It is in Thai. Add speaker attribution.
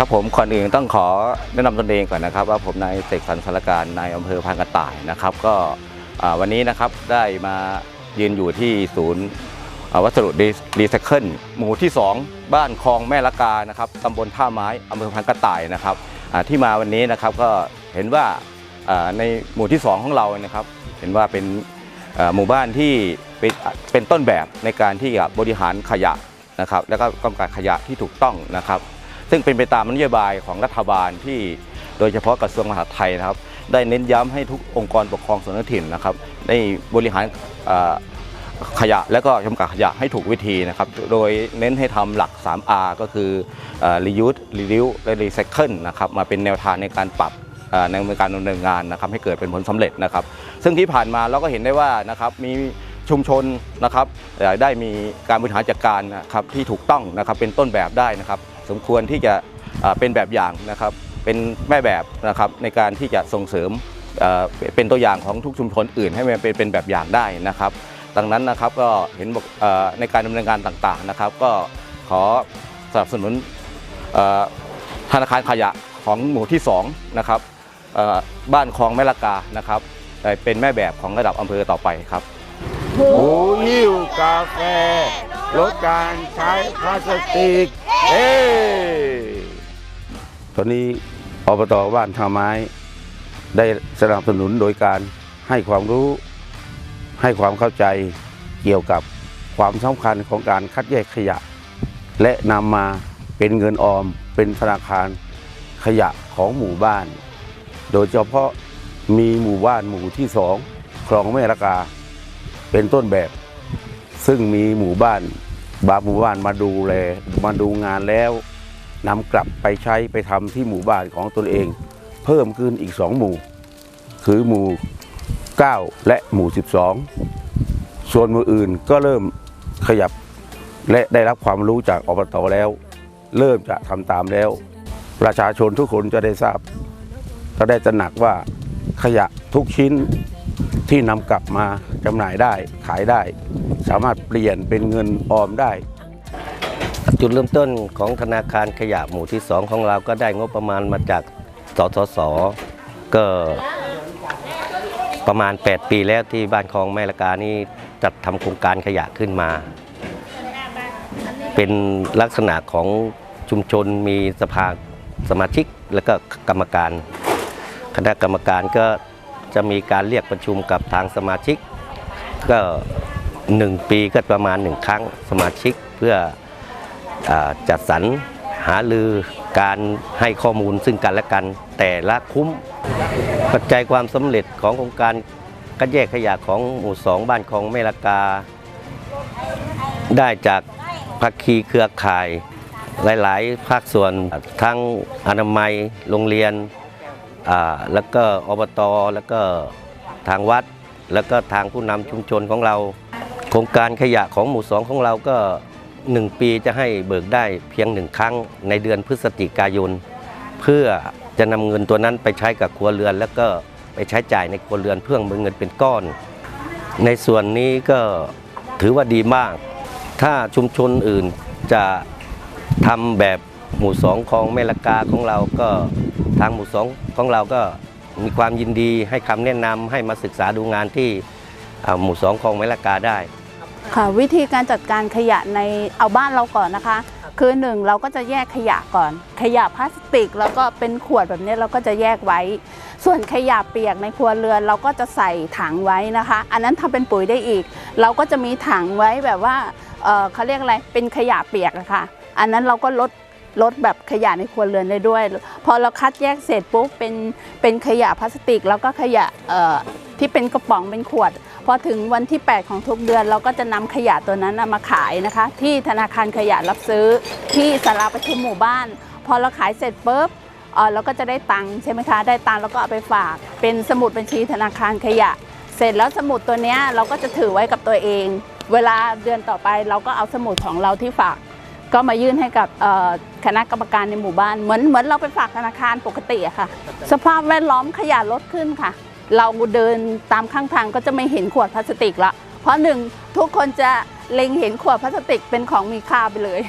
Speaker 1: ครับผมก่อนอื่นต้องขอแนะนำตนเองก่อนนะครับ ว่าผมนายเสกสรรสารการนายอำเภอพานกระต่ายนะครับ ก็วันนี้นะครับได้มายืนอยู่ที่ศูนย์วัสดุรีไซเคิลหมู่ที่ 2 บ้านคลองแม่ละกานะครับตำบลท่าไม้อำเภอพานกระต่ายนะครับที่มาวันนี้นะครับก็เห็นว่าในหมู่ที่ 2 ของเรานะครับ เห็นว่าเป็นหมู่บ้านที่เป็นต้นแบบในการที่จะบริหารขยะนะครับ แล้วก็กำจัดขยะที่ถูกต้องนะครับ ซึ่งเป็นไปตามนโยบายของรัฐบาลที่โดยเฉพาะกระทรวงมหาดไทยนะครับ ได้เน้นย้ำให้ทุกองค์กรปกครองส่วนท้องถิ่นนะครับได้บริหารขยะและก็กำจัดขยะให้ถูกวิธีนะครับ โดยเน้นให้ทำหลัก 3R ก็คือ reuse reduce และ recycle นะครับมาเป็นแนวทางในการปรับในการดำเนินงานนะครับให้เกิดเป็นผลสำเร็จนะครับ ซึ่งที่ผ่านมาเราก็เห็นได้ว่านะครับมีชุมชนนะครับได้มีการบริหารจัดการนะครับที่ถูกต้องนะครับเป็นต้นแบบได้นะครับ สมควรที่จะเป็นแบบอย่างนะครับ เป็นแม่แบบนะครับในการที่จะส่งเสริมเป็นตัวอย่างของทุกชุมชนอื่น ให้มันเป็นเป็นแบบอย่างได้นะครับ ดังนั้นนะครับก็เห็นบอกในการดำเนินงานต่างๆนะครับ ก็ขอสนับสนุนธนาคารขยะของหมู่ที่2นะครับบ้านคลองแม่ละกานะครับเป็นแม่แบบของระดับอำเภอต่อไปครับ
Speaker 2: หูหิ้วกาแฟลดการใช้พลาสติกเฮ้ ตอนนี้อบตบ้านท่าไม้ได้สนับสนุนโดยการให้ความรู้ให้ความเข้าใจเกี่ยวกับความสำคัญของการคัดแยกขยะ และนำมาเป็นเงินออมเป็นธนาคารขยะของหมู่บ้าน โดยเฉพาะมีหมู่บ้านหมู่ที่สองคลองแม่ละกา เป็นต้นแบบ ซึ่งมีหมู่บ้านบางหมู่บ้านมาดูแลมาดูงานแล้ว นำกลับไปใช้ไปทำที่หมู่บ้านของตนเอง เพิ่มขึ้นอีกสองหมู่ คือหมู่ 9 และหมู่ 12 ส่วนหมู่อื่นก็เริ่มขยับและได้รับความรู้จากอบตแล้ว เริ่มจะทำตามแล้ว ประชาชนทุกคนจะได้ทราบจะได้ตระหนักว่าขยะทุกชิ้นที่นำกลับมาจำหน่ายได้ขายได้ สามารถเปลี่ยนเป็นเงินออมได้
Speaker 3: จุดเริ่มต้นของธนาคารขยะหมู่ที่ 2 ของเราก็ได้งบประมาณมาจากสสสก็ประมาณ 8 ปีแล้วที่บ้านคลองแม่ละกานี่จัดทำโครงการขยะขึ้นมา เป็นลักษณะของชุมชนมีสภาสมาชิกและก็กรรมการ คณะกรรมการก็จะมีการเรียกประชุมกับทางสมาชิก ก็หนึ่งปีก็ประมาณหนึ่งครั้งสมาชิกเพื่อ จัดสรรหาลือการให้ข้อมูลซึ่งกันและกัน แต่ละคุ้มปัจจัยความสำเร็จของโครงการคัดแยกขยะของหมู่สองบ้านของเมลากา ได้จากภาคีเครือข่ายหลาย ๆ ภาคส่วนทั้งอนามัยโรงเรียน แล้วก็อบตแล้วก็ทางวัด แล้วก็ทางผู้นำชุมชนของเรา โครงการขยะของหมู่สองของเราก็ 1 ปีจะให้เบิกได้เพียงหนึ่งครั้งในเดือนพฤศจิกายน เพื่อจะนำเงินตัวนั้นไปใช้กับครัวเรือน แล้วก็ไปใช้จ่ายในครัวเรือนเพื่อเงินเป็นก้อน ในส่วนนี้ก็ถือว่าดีมาก ถ้าชุมชนอื่นจะทำแบบหมู่สองของแม่ละกาของเราก็ทางหมู่สองของเราก็มีความยินดีให้คำแนะนำให้มาศึกษาดูงานที่หมู่สองของแม่ละกาได้
Speaker 4: ค่ะวิธีการจัดการขยะในเอาบ้านเราก่อนนะคะ คือหนึ่งเราก็จะแยกขยะก่อน ขยะพลาสติกแล้วก็เป็นขวดแบบนี้เราก็จะแยกไว้ ส่วนขยะเปียกในครัวเรือนเราก็จะใส่ถังไว้นะคะ อันนั้นทำเป็นปุ๋ยได้อีก เราก็จะมีถังไว้แบบว่าเอ่อเขาเรียกอะไรเป็นขยะเปียกอะค่ะอันนั้นเราก็ลดลดแบบขยะในครัวเรือนได้ด้วย พอเราคัดแยกเสร็จปุ๊บเป็นเป็นขยะพลาสติก แล้วก็ขยะเอ่อที่เป็นกระป๋องเป็นขวด พอถึงวันที่ 8 ของทุกเดือน เราก็จะนำขยะตัวนั้นมาขายนะคะ ที่ธนาคารขยะรับซื้อที่สาราประชุมหมู่บ้าน พอเราขายเสร็จปุ๊บเราก็จะได้ตังค์ใช่ไหมคะ ได้ตังค์แล้วก็เอาไปฝาก เป็นสมุดบัญชีธนาคารขยะ เสร็จแล้วสมุดตัวนี้เราก็จะถือไว้กับตัวเอง เวลาเดือนต่อไปเราก็เอาสมุดของเราที่ฝาก ก็มายื่นให้กับคณะกรรมการในหมู่บ้าน เหมือนเหมือนเราไปฝากธนาคารปกติอะค่ะ สภาพแวดล้อมขยะลดขึ้นค่ะ เราเดินตามข้างทางก็จะไม่เห็นขวดพลาสติกละเพราะหนึ่งทุกคนจะเล็งเห็นขวดพลาสติกเป็นของมีค่าไปเลย